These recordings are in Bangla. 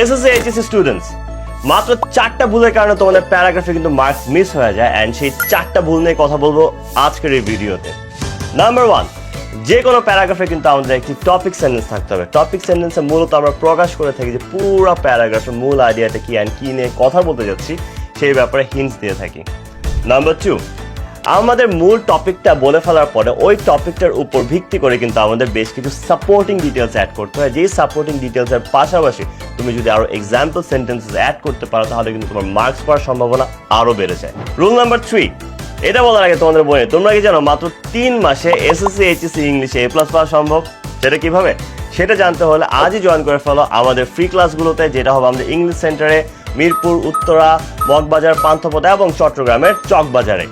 এসএসসি এইচএসসি স্টুডেন্টস মাত্র চারটা ভুলের কারণে তোমাদের প্যারাগ্রাফে কিন্তু মার্কস মিস হয়ে যায় অ্যান্ড সেই চারটা ভুল নিয়ে কথা বলব আজকের এই ভিডিওতে নাম্বার ওয়ান যে কোনো প্যারাগ্রাফে কিন্তু আমাদের একটি টপিক সেন্টেন্স থাকতে হবে। টপিক সেন্টেন্সে মূলত আমরা প্রকাশ করে থাকি যে পুরো প্যারাগ্রাফের মূল আইডিয়াটা কি অ্যান্ড কি নিয়ে কথা বলতে যাচ্ছি, সেই ব্যাপারে হিন্টস দিয়ে থাকি। নাম্বার টু আমাদের মূল টপিকটা বলে ফেলার পরে ওই টপিকটার উপর ভিত্তি করে কিন্তু আমাদের বেশ কিছু সাপোর্টিং ডিটেলস অ্যাড করতে হয়। যেই সাপোর্টিং ডিটেলসের পাশাপাশি তুমি যদি আরও এক্সাম্পল সেন্টেন্সেস অ্যাড করতে পারো, তাহলে কিন্তু তোমার মার্কস পাওয়ার সম্ভাবনা আরও বেড়ে যায়। রুল নাম্বার থ্রি এটা বলার আগে তোমাদের বলে, তোমরা কি জানো মাত্র তিন মাসে এসএসসি এইচএসসি ইংলিশে এ প্লাস পাওয়া সম্ভব? সেটা কীভাবে? সেটা জানতে হলে আজই জয়েন করে ফেলো আমাদের ফ্রি ক্লাসগুলোতে যেটা হবে আমাদের ইংলিশ সেন্টারে মিরপুর, উত্তরা মগবাজার পান্থপথা এবং চট্টগ্রামের চকবাজারে।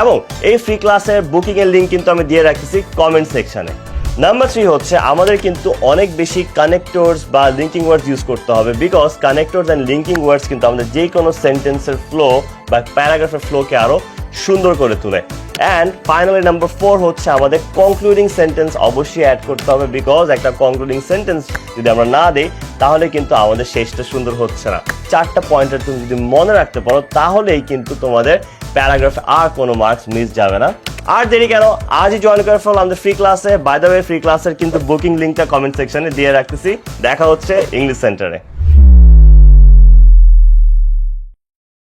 এবং এই ফ্রি ক্লাসের বুকিং এর লিঙ্ক কিন্তু আমি দিয়ে রাখতেছি কমেন্ট সেকশনে নাম্বার থ্রি হচ্ছে, আমাদের কিন্তু অনেক বেশি কানেক্টরস বা লিঙ্কিং ওয়ার্ডস ইউজ করতে হবে because connectors and linking words কিন্তু আমাদের যে কোনো সেন্টেন্সের ফ্লো বা প্যারাগ্রাফের ফ্লোকে আরও সুন্দর করে তোলে। অ্যান্ড ফাইনালি নাম্বার ফোর হচ্ছে, আমাদের কনক্লুডিং সেন্টেন্স অবশ্যই অ্যাড করতে হবে বিকজ একটা কনক্লুডিং সেন্টেন্স যদি আমরা না দিই, তাহলে কিন্তু আমাদের শেষটা সুন্দর হচ্ছে না। চারটা পয়েন্টের তুমি যদি মনে রাখতে পারো, তাহলেই কিন্তু তোমাদের প্যারাগ্রাফে আর কোনো মার্কস মিস যাবে না। আর দেরি কেন? আজই জয়েন করার ফেলো আমাদের ফ্রি ক্লাসে বাই দ্য ওয়ে ফ্রি ক্লাসের কিন্তু বুকিং লিঙ্কটা কমেন্ট সেকশনে দিয়ে রাখতেছি। দেখা হচ্ছে ইংলিশ সেন্টারে